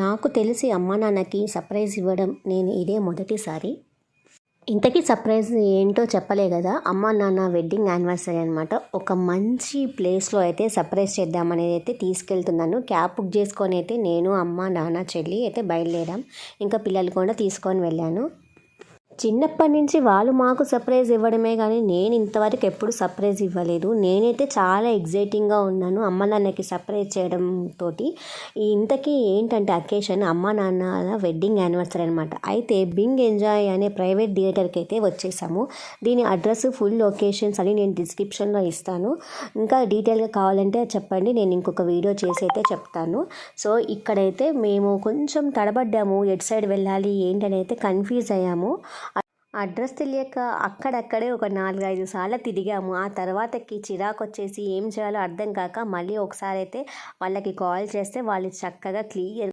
నాకు తెలిసి అమ్మా నాన్నకి సర్ప్రైజ్ ఇవ్వడం నేను ఇదే మొదటిసారి. ఇంతకీ సర్ప్రైజ్ ఏంటో చెప్పలే కదా అమ్మా నాన్న వెడ్డింగ్ యానివర్సరీ అనమాట ఒక మంచి ప్లేస్లో అయితే సర్ప్రైజ్ చేద్దామనేది అయితే తీసుకెళ్తున్నాను. క్యాబ్ బుక్ చేసుకొని అయితే నేను అమ్మ నాన్న చెల్లి అయితే బయలుదేరాం. ఇంకా పిల్లలు కూడా తీసుకొని వెళ్ళాను. చిన్నప్పటి నుంచి వాళ్ళు మాకు సర్ప్రైజ్ ఇవ్వడమే కానీ నేను ఇంతవరకు ఎప్పుడు సర్ప్రైజ్ ఇవ్వలేదు. నేనైతే చాలా ఎగ్జైటింగ్గా ఉన్నాను అమ్మ నాన్నకి సర్ప్రైజ్ చేయడం తోటి. ఇంతకీ ఏంటంటే అకేషన్ అమ్మ నాన్నల వెడ్డింగ్ యానివర్సరీ అనమాట అయితే బింగ్ ఎంజాయ్ అనే ప్రైవేట్ థియేటర్కి అయితే వచ్చేసాము. దీని అడ్రస్ ఫుల్ లొకేషన్స్ అని నేను డిస్క్రిప్షన్లో ఇస్తాను. ఇంకా డీటెయిల్గా కావాలంటే చెప్పండి నేను ఇంకొక వీడియో చేసి అయితే చెప్తాను. సో ఇక్కడైతే మేము కొంచెం తడబడ్డాము ఎటు సైడ్ వెళ్ళాలి ఏంటని అయితే కన్ఫ్యూజ్ అయ్యాము. అడ్రస్ తెలియక అక్కడక్కడే ఒక నాలుగైదు సార్లు తిరిగాము. ఆ తర్వాతకి చిరాకు వచ్చేసి ఏం చేయాలో అర్థం కాక మళ్ళీ ఒకసారి అయితే వాళ్ళకి కాల్ చేస్తే వాళ్ళు చక్కగా క్లియర్